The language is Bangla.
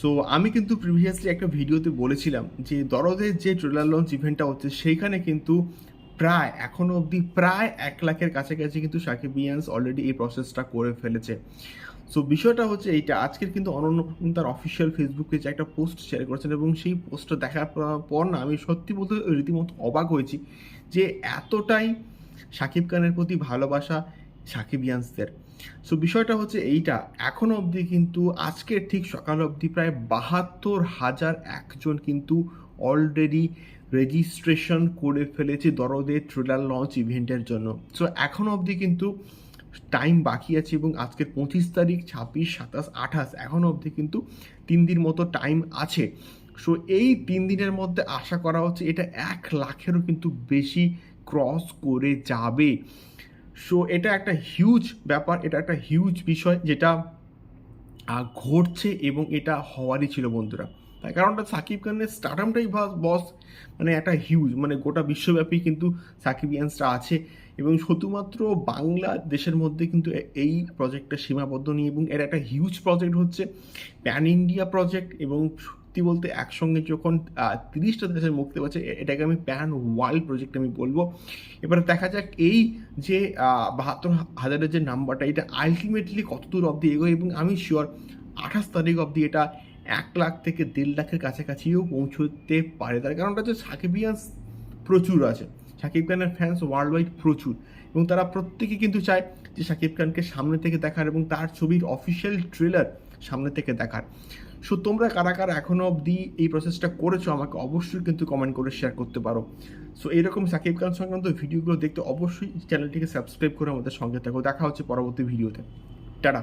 সো আমি কিন্তু প্রিভিয়াসলি একটা ভিডিওতে বলেছিলাম যে দরদের যে ট্রেলার লঞ্চ ইভেন্টটা হচ্ছে, সেইখানে কিন্তু প্রায় এখনও অবধি প্রায় এক লাখের কাছাকাছি কিন্তু সাকিব ইয়ান্স অলরেডি এই প্রসেসটা করে ফেলেছে। সো বিষয়টা হচ্ছে এইটা, আজকের কিন্তু অনন্য তার অফিসিয়াল ফেসবুক পেজে একটা পোস্ট শেয়ার করেছেন এবং সেই পোস্টটা দেখার পর না আমি সত্যি বলতে রীতিমতো অবাক হয়েছি যে এতটাই সাকিব খানের প্রতি ভালোবাসা সাকিব ইয়ান্সদের সো বিষয়টা হচ্ছে এইটা। এখনও অবধি কিন্তু আজকের ঠিক সকাল অবধি প্রায় বাহাত্তর হাজার একজন কিন্তু অলরেডি রেজিস্ট্রেশন করে ফেলেছে দরদের ট্রেলার লঞ্চ ইভেন্টের জন্য। সো এখনও অবধি কিন্তু টাইম বাকি আছে এবং আজকের পঁচিশ তারিখ, ছাব্বিশ, সাতাশ, আঠাশ এখনও অবধি কিন্তু তিন দিন মতো টাইম আছে। সো এই তিন দিনের মধ্যে আশা করা হচ্ছে এটা এক লাখেরও কিন্তু বেশি ক্রস করে যাবে। সো এটা একটা হিউজ ব্যাপার, এটা একটা হিউজ বিষয় যেটা ঘটছে এবং এটা হওয়ারই ছিল বন্ধুরা। তার কারণটা সাকিব খানের স্টার্টামটাই বস মানে একটা হিউজ মানে গোটা বিশ্বব্যাপী কিন্তু সাকিব ইয়ান্সরা আছে। এবং শুধুমাত্র বাংলাদেশের মধ্যে কিন্তু এই প্রজেক্টটা সীমাবদ্ধ নিয়ে এবং এর একটা হিউজ প্রজেক্ট হচ্ছে প্যান ইন্ডিয়া প্রজেক্ট এবং সত্যি বলতে একসঙ্গে যখন তিরিশটা দেশের মুক্তি পাচ্ছে এটাকে আমি প্যান ওয়ার্ল্ড প্রজেক্ট আমি বলব। এবার দেখা যাক এই যে বাহাত্তর হাজারের যে নাম্বারটা এটা আলটিমেটলি কত দূর অবধি এগোয় এবং আমি শিওর আঠাশ তারিখ অবধি এটা এক লাখ থেকে দেড় লাখের কাছাকাছিও পৌঁছতে পারে। তার কারণটা হচ্ছে সাকিবিয়ান্স প্রচুর আছে। শাকিব খানের ফ্যান্স ওয়ার্ল্ড ওয়াইড প্রচুর এবং তারা প্রত্যেকে কিন্তু চায় যে শাকিব খানকে সামনে থেকে দেখার এবং তার ছবির অফিসিয়াল ট্রেলার সামনে থেকে দেখার। সো তোমরা কারা কারা এখনও অবধি এই প্রসেসটা করেছ, আমাকে অবশ্যই কিন্তু কমেন্ট করে শেয়ার করতে পারো। সো এরকম সাকিব খান সংক্রান্ত ভিডিওগুলো দেখতে অবশ্যই চ্যানেলটিকে সাবস্ক্রাইব করে আমাদের সঙ্গে থাকো। দেখা হচ্ছে পরবর্তী ভিডিওতে। টাটা।